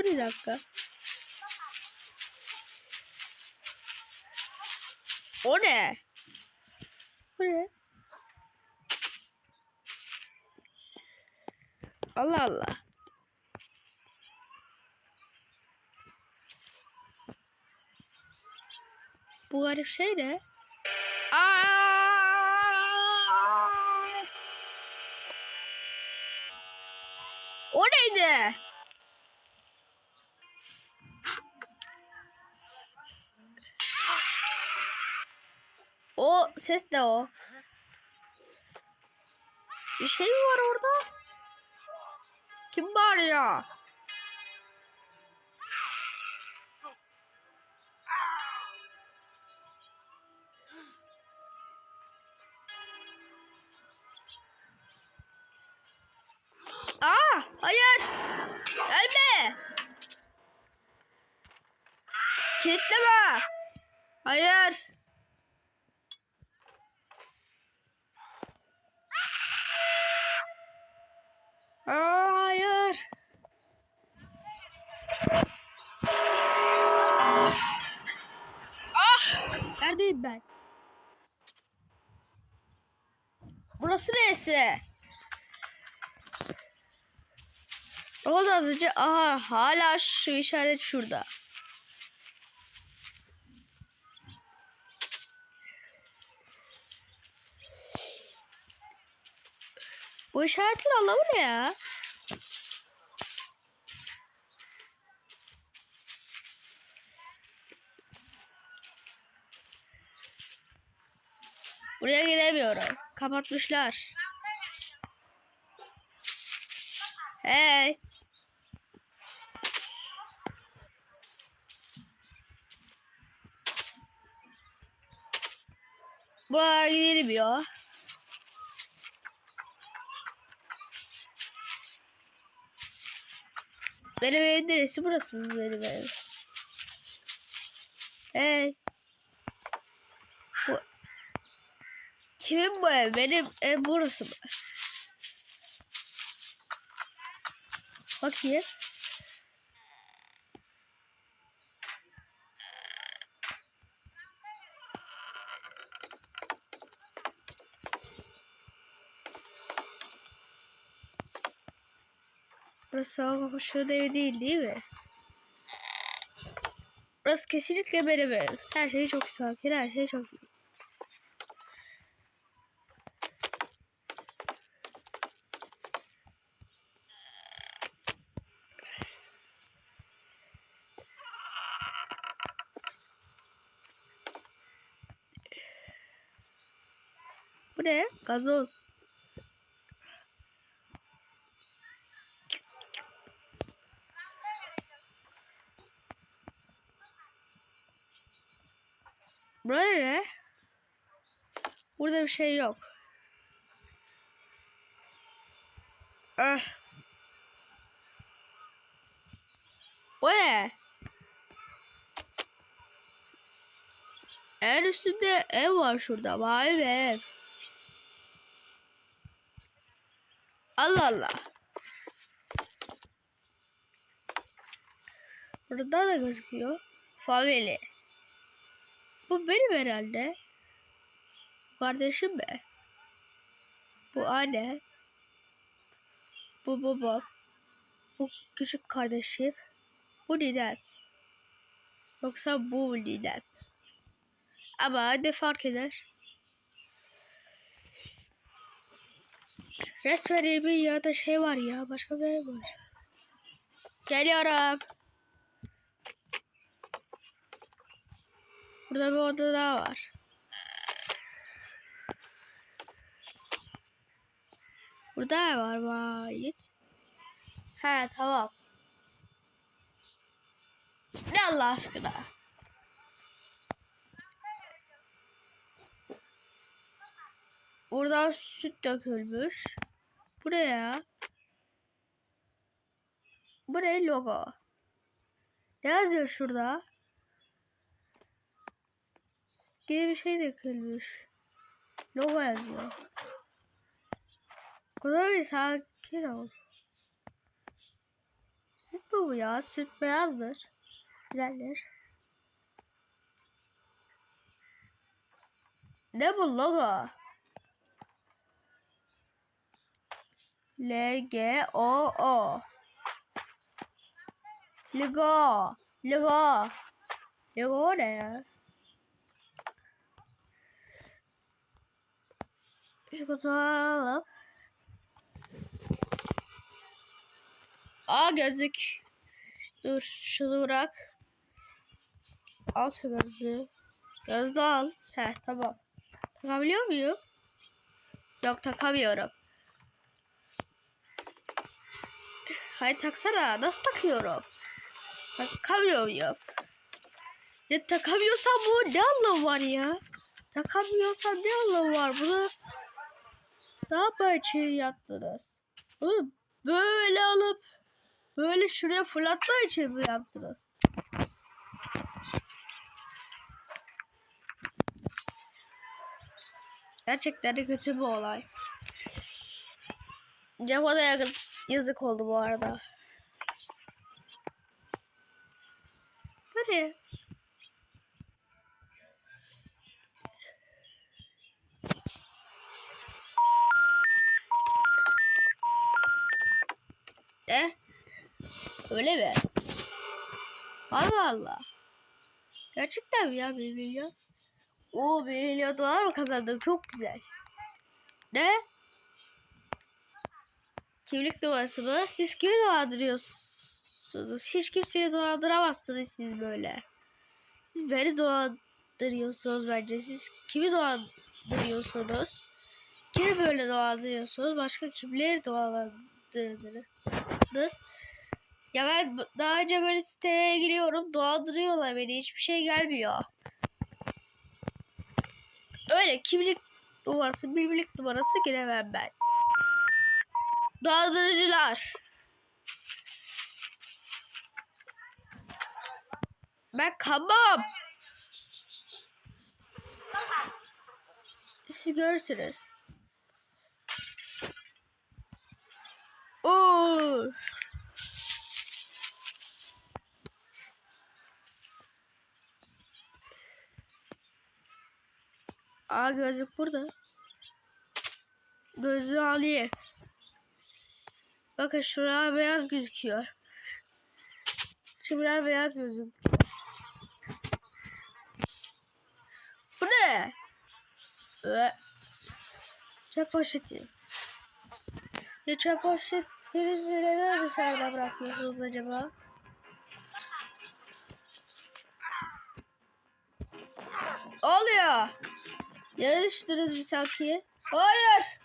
Dur bir dakika. O ne? Bu ne? Allah Allah. Bu garip şey ne? Aa! O neydi? Ses de o. Bir şey mi var orada? Kim bağırıyor? Aa, hayır. Gelme. Kilitleme. Hayır. Neredeyim ben? Burası neresi? O da az önce aha hala şu işaret şurada. Bu işaretin anlamı ne ya? Buraya giremiyorum. Kapatmışlar. Hey. Buralara gidelim ya. Benim evim neresi? Burası mı benim evim? Hey. Kimin bu ev? Benim ev burası mı? Bakayım. Burası Hakan Kuşu'nun evi değil değil mi? Burası kesinlikle benim evim. Her şey çok sakin, her şey çok iyi. Bu ne? Gazoz. Böyle. Burada bir şey yok. Ah. O ne? En üstünde ev var şurada. Vay be. Allah Allah. Burada da gözüküyor. Faveli. Bu benim herhalde. Kardeşim mi? Bu anne. Bu babam. Bu küçük kardeşim. Bu ninem. Yoksa bu ninem. Ama ne fark eder? Resmen evimin yanında şey var ya. Başka bir ev var. Geliyorum. Burada bir oda daha var. Burada var vay. He tamam. Ne Allah aşkına. Oradan süt dökülmüş. Buraya. Buraya logo. Ne yazıyor şurada? diye bir şey dökülmüş. Logo yazıyor. Kuzey bir sakin ol. Süt Bu ya süt beyazdır. Güzeldir. Ne bu logo? L G O O Lego Lego Lego ne ya? Şu kutuları alalım. Aa gözlük. Dur şunu bırak. Al şu gözlüğü. Gözlüğü al. He tamam. Takabiliyor muyum? Yok takamıyorum. Hayır taksana. Nasıl takıyorum? Takamıyor muyum? Ya takamıyorsam bu ne anlamı var ya? Takamıyorsam ne anlamı var? Bunu daha böyle yaptınız. Bunu böyle alıp böyle şuraya fırlatma için mi yaptınız? Gerçekten de kötü bir olay. Japonya'ya yazık, yazık oldu bu arada. Hadi. Ne? Öyle mi? Allah Allah. Gerçekten mi ya 1 milyon? Oo 1 milyon dolar mı kazandım? Çok güzel. Ne? Kimlik numarası mı? Siz kimi dolandırıyorsunuz? Hiç kimseyi dolandıramazsınız siz böyle. Siz beni dolandırıyorsunuz bence. Siz kimi dolandırıyorsunuz? Kimi böyle dolandırıyorsunuz? Başka kimleri dolandırdınız? Ya ben daha önce böyle sitelere giriyorum. Dolandırıyorlar beni. Hiçbir şey gelmiyor. Öyle kimlik numarası, birlik numarası giremem ben. Dolandırıcılar. Ben kamam. Siz görürsünüz. Oo. Aa gözlük burada. Gözlüğü alayım. Bakın şuraya beyaz gözüküyor. Şuraya beyaz gözüküyor. Bu ne? Ee, çöp poşeti. Ya çöp poşetinizi neden dışarıda bırakıyorsunuz acaba? Oluyor. Düştünüz mü sanki? Hayır.